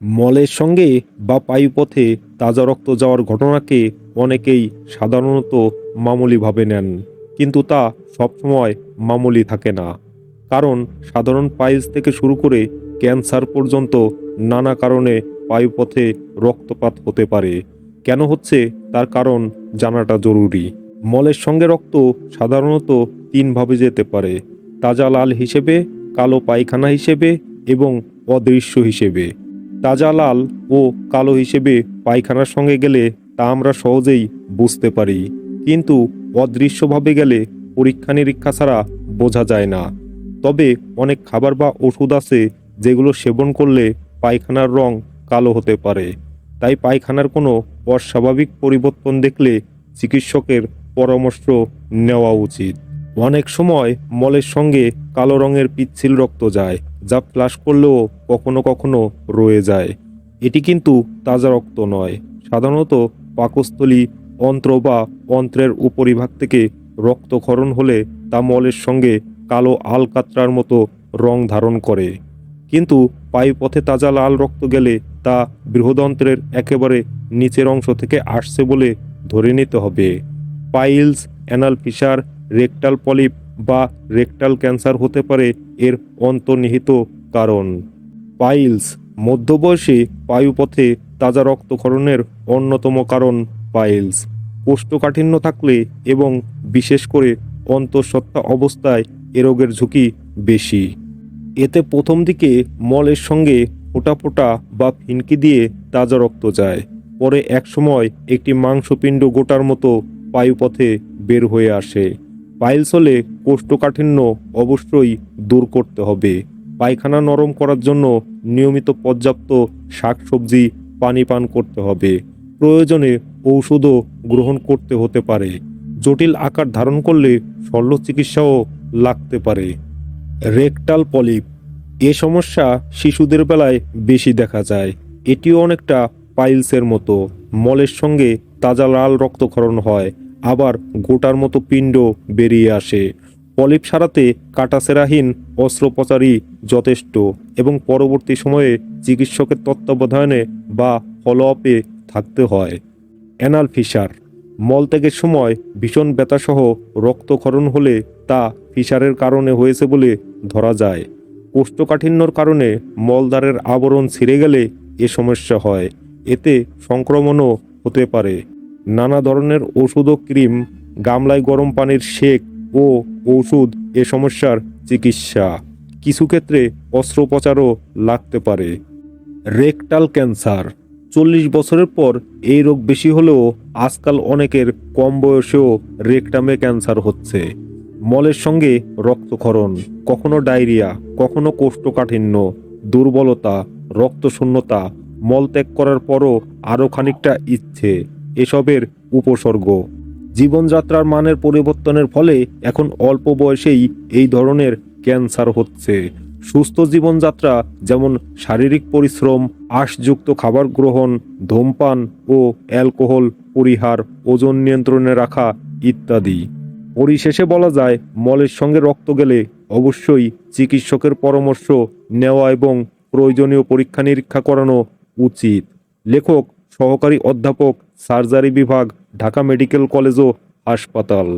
মলের সঙ্গে বা পায়ুপথে তাজা রক্ত যাওয়ার ঘটনাকে অনেকেই সাধারণত মামুলিভাবে নেন, কিন্তু তা সবসময় মামুলি থাকে না। কারণ সাধারণ পাইলস থেকে শুরু করে ক্যান্সার পর্যন্ত নানা কারণে পায়ুপথে রক্তপাত হতে পারে। কেন হচ্ছে? তার কারণ জানাটা জরুরি। মলের সঙ্গে রক্ত সাধারণত তিনভাবে যেতে পারে, তাজা লাল হিসেবে, কালো পায়খানা হিসেবে এবং অদৃশ্য হিসেবে। তাজা লাল ও কালো হিসেবে পায়খানার সঙ্গে গেলে তা আমরা সহজেই বুঝতে পারি। কিন্তু অদৃশ্যভাবে গেলে পরীক্ষা নিরীক্ষা ছাড়া বোঝা যায় না। তবে অনেক খাবার বা ওষুধ আছে যেগুলো সেবন করলে পায়খানার রং কালো হতে পারে। তাই পায়খানার কোনো অস্বাভাবিক পরিবর্তন দেখলে চিকিৎসকের পরামর্শ নেওয়া উচিত। অনেক সময় মলের সঙ্গে কালো রঙের পিচ্ছিল রক্ত যায়। যা ফ্লাশ করলেও কখনো কখনো রয়ে যায়। এটি কিন্তু তাজা রক্ত নয়। সাধারণত পাকস্থলী অন্ত্র বা অন্ত্রের উপরিভাগ থেকে রক্তক্ষরণ হলে তা মলের সঙ্গে কালো আলকাত্রার মতো রং ধারণ করে। কিন্তু পায়ুপথে তাজা লাল রক্ত গেলে তা বৃহদন্ত্রের একেবারে নিচের অংশ থেকে আসছে বলে ধরে নিতে হবে। Piles, anal fissure rectal polyp বা রেকটাল ক্যান্সার হতে পারে এর অন্তর্নিহিত কারণ। পাইলস মধ্যবয়সে পায়ুপথে তাজা রক্তক্ষরণের অন্যতম কারণ পাইলস। কোষ্ঠকাঠিন্য থাকলে এবং বিশেষ করে অন্তঃসত্ত্বা অবস্থায় এ রোগের ঝুঁকি বেশি। এতে প্রথম দিকে মলের সঙ্গে ফোঁটা ফোঁটা বা ফিনকি দিয়ে তাজা রক্ত যায়। পরে একসময় একটি মাংসপিণ্ড গোটার মতো পায়ুপথে বের হয়ে আসে। পাইলস হলে কোষ্ঠকাঠিন্য অবশ্যই দূর করতে হবে। পায়খানা নরম করার জন্য নিয়মিত পর্যাপ্ত শাকসবজি, পানি পান করতে হবে। প্রয়োজনে ঔষধও গ্রহণ করতে হতে পারে। জটিল আকার ধারণ করলে শল্য চিকিৎসাও লাগতে পারে। Rectal polyp. এ সমস্যা শিশুদের বেলায় বেশি দেখা যায়। এটিও অনেকটা পাইলসের মতো। মলের সঙ্গে তাজা লাল রক্তক্ষরণ হয়। আবার গোটার মতো পিণ্ড বেরিয়ে আসে। পলিপ সারাতে কাটাছেরাহীন অস্ত্রোপচারই যথেষ্ট এবং পরবর্তী সময়ে চিকিৎসকের তত্ত্বাবধানে বা ফলো আপে থাকতে হয়। অ্যানাল ফিসার মলত্যাগের সময় ভীষণ ব্যথাসহ রক্তক্ষরণ হলে তা ফিসারের কারণে হয়েছে বলে ধরা যায়। কোষ্ঠকাঠিন্যর কারণে মলদ্বারের আবরণ ছিঁড়ে গেলে এ সমস্যা হয়। এতে সংক্রমণও হতে পারে। নানা ধরনের ওষুধ ও ক্রিম, গামলায় গরম পানির সেক ও ওষুধ এ সমস্যার চিকিৎসা। কিছু ক্ষেত্রে অস্ত্রোপচারও লাগতে পারে। Rectal cancer. চল্লিশ বছরের পর এই রোগ বেশি হলেও আজকাল অনেকের কম বয়সেও রেকটামে ক্যান্সার হচ্ছে। মলের সঙ্গে রক্তক্ষরণ, কখনো ডায়রিয়া, কখনো কোষ্ঠকাঠিন্য, দুর্বলতা, রক্তশূন্যতা মল ত্যাগ করার পরও আরও খানিকটা ইচ্ছে। এসবের উপসর্গ। জীবনযাত্রার মানের পরিবর্তনের ফলে এখন অল্প বয়সেই এই ধরনের ক্যান্সার হচ্ছে। সুস্থ জীবনযাত্রা যেমন শারীরিক পরিশ্রম, আঁশযুক্ত খাবার গ্রহণ, ধূমপান ও অ্যালকোহল পরিহার, ওজন নিয়ন্ত্রণে রাখা ইত্যাদি। পরিশেষে বলা যায়, মলের সঙ্গে রক্ত গেলে অবশ্যই চিকিৎসকের পরামর্শ নেওয়া এবং প্রয়োজনীয় পরীক্ষা নিরীক্ষা করানো উচিত। লেখক সহকারী অধ্যাপক সার্জারি বিভাগ ঢাকা মেডিকেল কলেজ ও হাসপাতাল।